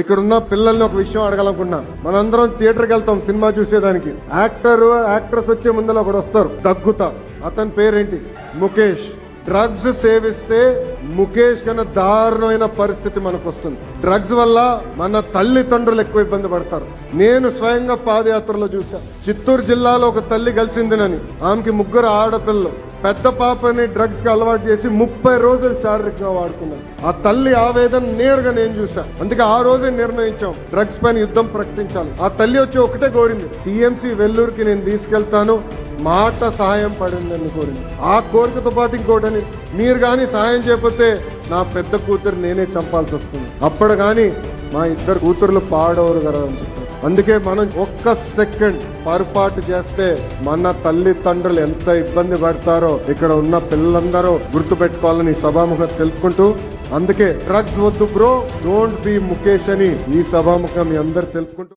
ఇక్కడున్న పిల్లల్ని ఒక విషయం అడగాలనుకున్నా. మనందరం థియేటర్కి వెళ్తాం సినిమా చూసేదానికి. యాక్టర్ యాక్ట్రెస్ వచ్చే ముందర ఒకడు వస్తారు దగ్గుతా. అతని పేరేంటి? ముఖేష్. డ్రగ్స్ సేవిస్తే ముఖేష్ కన్నా దారుణమైన పరిస్థితి మనకు వస్తుంది డ్రగ్స్ వల్ల మన తల్లిదండ్రులు ఎక్కువ ఇబ్బంది పడతారు. నేను స్వయంగా పాదయాత్రలో చూశాను చిత్తూరు జిల్లాలో ఒక తల్లి కలిసిందినని ఆమెకి ముగ్గురు ఆడపిల్లలు. పెద్ద పాపని డ్రగ్స్కి అలవాటు చేసి ముప్పై రోజులు శారీరకంగా వాడుకున్నాను ఆ తల్లి ఆవేదన నేరుగా నేను చూసా అందుకే ఆ రోజే నిర్ణయించాం డ్రగ్స్ పైన యుద్ధం ప్రకటించాలి. ఆ తల్లి వచ్చి ఒకటే కోరింది సిఎంసి వెల్లూరుకి నేను తీసుకెళ్తాను మాట సహాయం పడిందని కోరింది. ఆ కోరికతో పాటు ఇంకోటని మీరు కానీ సహాయం చేయకపోతే నా పెద్ద కూతురు నేనే చంపాల్సి వస్తుంది. అప్పుడు కానీ మా ఇద్దరు కూతుర్లు పాడవరు కదా అని అందుకే మనం ఒక్క సెకండ్ పొరపాటు చేస్తే మన తల్లిదండ్రులు ఎంత ఇబ్బంది పడతారో ఇక్కడ ఉన్న పిల్లలందరూ గుర్తు పెట్టుకోవాలని సభాముఖం తెలుపుకుంటూ అందుకే డ్రగ్స్ వద్దు బ్రో డోంట్ బి ముఖేష్ అని ఈ సభాముఖం మీ అందరు తెలుపుకుంటూ